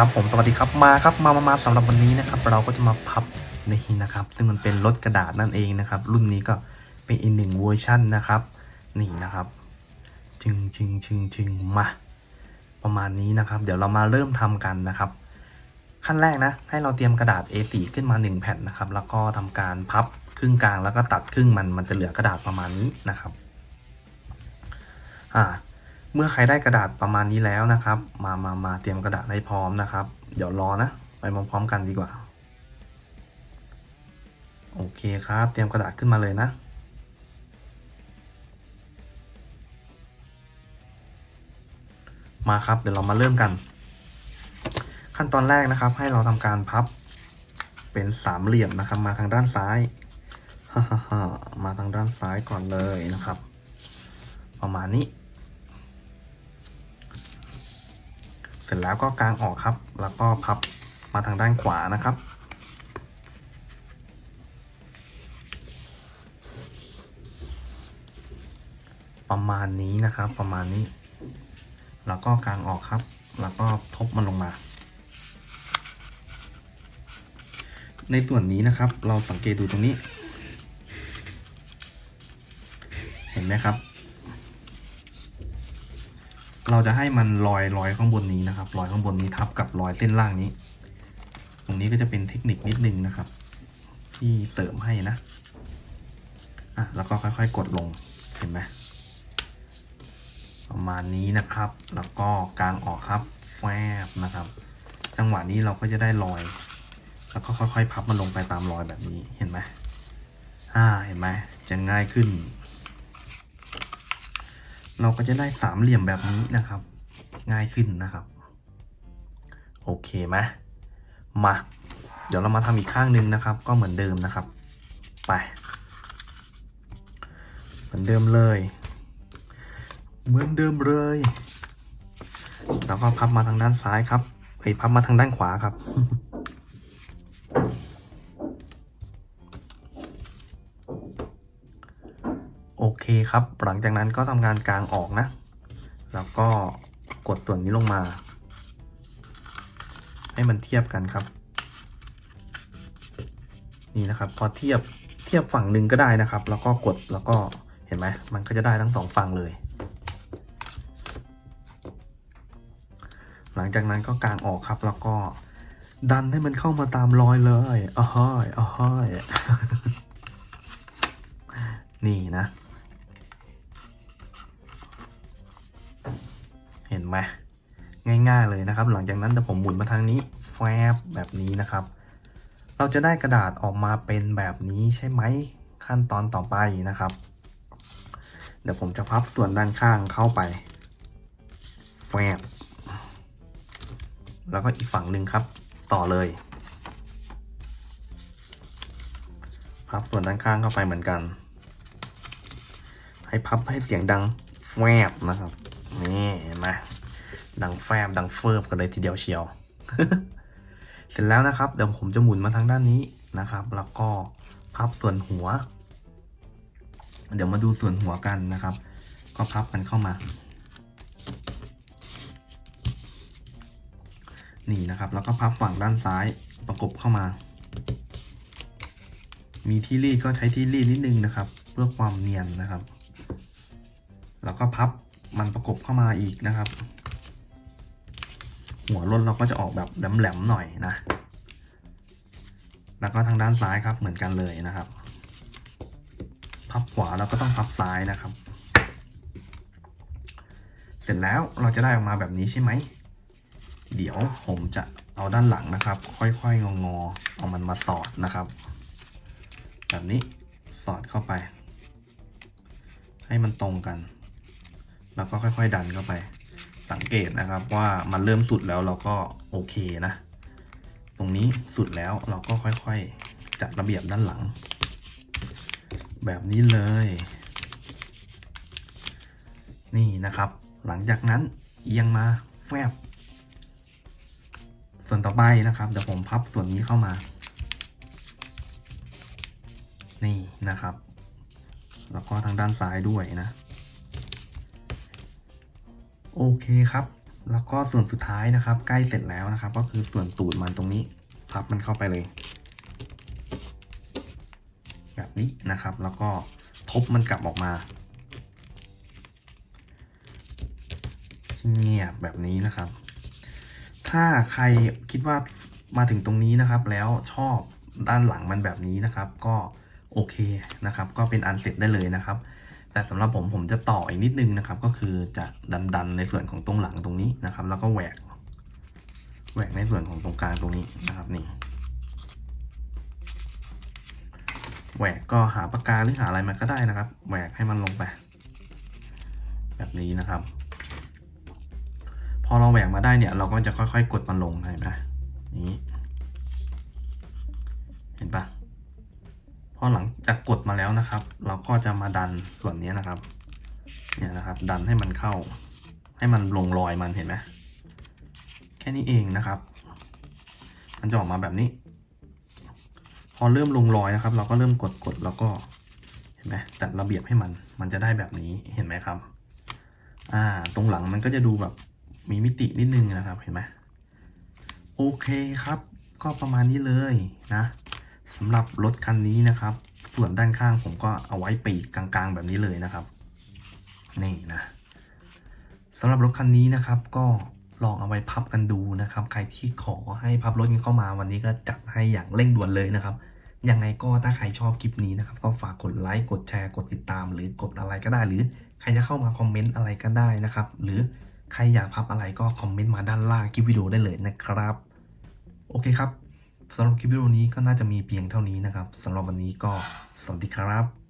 ครับผมสวัสดีครับมาครับมามามาสำหรับวันนี้นะครับ เราก็จะมาพับนี่นะครับ ซึ่งมันเป็นรถกระดาษนั่นเองนะครับ รุ่นนี้ก็เป็นอีกหนึ่งเวอร์ชันนะครับนี่นะครับชึงชึงชึงชึงมา ประมาณนี้นะครับ เดี๋ยวเรามาเริ่มทำกันนะครับ ขั้นแรกนะ ให้เราเตรียมกระดาษ A4 ขึ้นมา 1 แผ่นนะครับ แล้วก็ทำการพับครึ่งกลางแล้วก็ตัดครึ่งมันมันจะเหลือกระดาษประมาณนี้นะครับอ่า มื่อใครได้กระดาษประมาณนี้แล้วนะครับ มามามาเตรียมกระดาษให้พร้อมนะครับ เดี๋ยวรอนะ ไปพร้อมๆกันดีกว่า โอเคครับ เตรียมกระดาษขึ้นมาเลยนะมาครับ เดี๋ยวเรามาเริ่มกัน ขั้นตอนแรกนะครับ ให้เราทำการพับเป็นสามเหลี่ยมนะครับ มาทางด้านซ้ายฮ่าฮ่ามาทางด้านซ้ายก่อนเลยนะครับ ประมาณนี้ เสร็จแล้วก็กางออกครับ แล้วก็พับมาทางด้านขวานะครับ ประมาณนี้นะครับ ประมาณนี้ แล้วก็กางออกครับ แล้วก็ทบมันลงมา ในส่วนนี้นะครับ เราสังเกตดูตรงนี้ เห็นไหมครับ เราจะให้มันลอยลอยข้างบนนี้นะครับลอยข้างบนนี้ทับกับรอยเส้นล่างนี้ ตรงนี้ก็จะเป็นเทคนิคนิดนึงนะครับ ที่เสริมให้นะอะแล้วก็ค่อยๆ กดลงเห็นไหมประมาณนี้นะครับ แล้วก็กางออกครับแฟบนะครับ จังหวะนี้เราก็จะได้รอย แล้วก็ค่อยๆ พับมันลงไปตามรอยแบบนี้เห็นไหมอ่าเห็นไหมจะง่ายขึ้น เราก็จะได้สามเหลี่ยมแบบนี้นะครับ ง่ายขึ้นนะครับ โอเคไหมมา เดี๋ยวเรามาทำอีกข้างหนึ่งนะครับ ก็เหมือนเดิมนะครับ ไป เหมือนเดิมเลย เหมือนเดิมเลยแล้วก็พับมาทางด้านซ้ายครับไปพับมาทางด้านขวาครับ ครับ หลังจากนั้นก็ทำงานกลางออกนะ แล้วก็กดส่วนนี้ลงมา ให้มันเทียบกันครับ นี่นะครับ พอเทียบเทียบฝั่งหนึ่งก็ได้นะครับ แล้วก็กดแล้วก็เห็นไหมมันก็จะได้ทั้งสองฝั่งเลย หลังจากนั้นก็กางออกครับ แล้วก็ดันให้มันเข้ามาตามรอยเลยอ้าห้อยอ้าวห้อยนี่นะ เห็นไหมง่าย ๆเลยนะครับ หลังจากนั้นเดี๋ยวผมหมุนมาทางนี้แฟบแบบนี้นะครับ เราจะได้กระดาษออกมาเป็นแบบนี้ใช่ไหมขั้นตอนต่อไปนะครับ เดี๋ยวผมจะพับส่วนด้านข้างเข้าไปแฟบแล้วก็อีกฝั่งหนึ่งครับ ต่อเลยพับส่วนด้านข้างเข้าไปเหมือนกัน ให้พับให้เสียงดังแฟบนะครับ นี่เห็นไหม ดังแฟบดังเฟิร์บกันเลยทีเดียวเชียว เสร็จแล้วนะครับ เดี๋ยวผมจะหมุนมาทางด้านนี้นะครับ แล้วก็พับส่วนหัว เดี๋ยวมาดูส่วนหัวกันนะครับ ก็พับมันเข้ามา นี่นะครับ แล้วก็พับฝั่งด้านซ้ายประกบเข้ามา มีที่รีดก็ใช้ที่รีดนิดนึงนะครับ เพื่อความเนียนนะครับ แล้วก็พับมันประกบเข้ามาอีกนะครับ หัวรถเราก็จะออกแบบแหลมๆหน่อยนะ แล้วก็ทางด้านซ้ายครับเหมือนกันเลยนะครับ พับขวาแล้วก็ต้องพับซ้ายนะครับ เสร็จแล้วเราจะได้ออกมาแบบนี้ใช่ไหม เดี๋ยวผมจะเอาด้านหลังนะครับ ค่อยๆงอๆเอามันมาสอดนะครับ แบบนี้สอดเข้าไป ให้มันตรงกัน แล้วก็ค่อยๆดันเข้าไป สังเกตนะครับว่ามันเริ่มสุดแล้วเราก็โอเคนะ ตรงนี้สุดแล้วเราก็ค่อยๆ จัดระเบียบด้านหลัง แบบนี้เลย นี่นะครับ หลังจากนั้นเอียงมาแฟบ ส่วนต่อไปนะครับเดี๋ยวผมพับส่วนนี้เข้ามา นี่นะครับ แล้วก็ทางด้านซ้ายด้วยนะ โอเคครับ แล้วก็ส่วนสุดท้ายนะครับ ใกล้เสร็จแล้วนะครับ ก็คือส่วนตูดมันตรงนี้ พับมันเข้าไปเลย แบบนี้นะครับ แล้วก็ทบมันกลับออกมาเงียบแบบนี้นะครับ ถ้าใครคิดว่ามาถึงตรงนี้นะครับ แล้วชอบด้านหลังมันแบบนี้นะครับ ก็โอเคนะครับ ก็เป็นอันเสร็จได้เลยนะครับ แต่สำหรับผมผมจะต่ออีกนิดนึงนะครับ ก็คือจะดันดันๆในส่วนของตรงหลังตรงนี้นะครับ แล้วก็แหวกแหวกในส่วนของตรงกลางตรงนี้นะครับนี่แหวกก็หาปากกาหรือหาอะไรมาก็ได้นะครับแหวกให้มันลงไป แบบนี้นะครับ พอเราแหวกมาได้เนี่ย เราก็จะค่อยๆ กดมันลงเห็นไหมนี้ เห็นปะ พอหลังจากกดมาแล้วนะครับ เราก็จะมาดันส่วนนี้นะครับ เนี่ยนะครับ ดันให้มันเข้า ให้มันลงรอยมันเห็นไหมแค่นี้เองนะครับ มันจะออกมาแบบนี้ พอเริ่มลงรอยนะครับ เราก็เริ่มกดกดแล้วก็เห็นไหมจัดระเบียบให้มัน มันจะได้แบบนี้เห็นไหมครับ อ่า ตรงหลังมันก็จะดูแบบมีมิตินิดนึงนะครับ เห็นไหมโอเคครับ ก็ประมาณนี้เลยนะ สำหรับรถคันนี้นะครับ ส่วนด้านข้างผมก็เอาไว้ปีกกลางๆ แบบนี้เลยนะครับ นี่นะสำหรับรถคันนี้นะครับ ก็ลองเอาไว้พับกันดูนะครับ ใครที่ขอให้พับรถกันเข้ามาวันนี้ก็จัดให้อย่างเร่งด่วนเลยนะครับยังไงก็ถ้าใครชอบคลิปนี้นะครับ ก็ฝากกดไลค์กดแชร์กดติดตาม หรือกดอะไรก็ได้ หรือใครจะเข้ามาคอมเมนต์อะไรก็ได้นะครับ หรือใครอยากพับอะไรก็คอมเมนต์มาด้านล่างคลิปวิดีโอได้เลยนะครับ โอเคครับ สำหรับคลิปวิดีโอนี้ก็น่าจะมีเพียงเท่านี้นะครับสำหรับวันนี้ก็สวัสดีครับ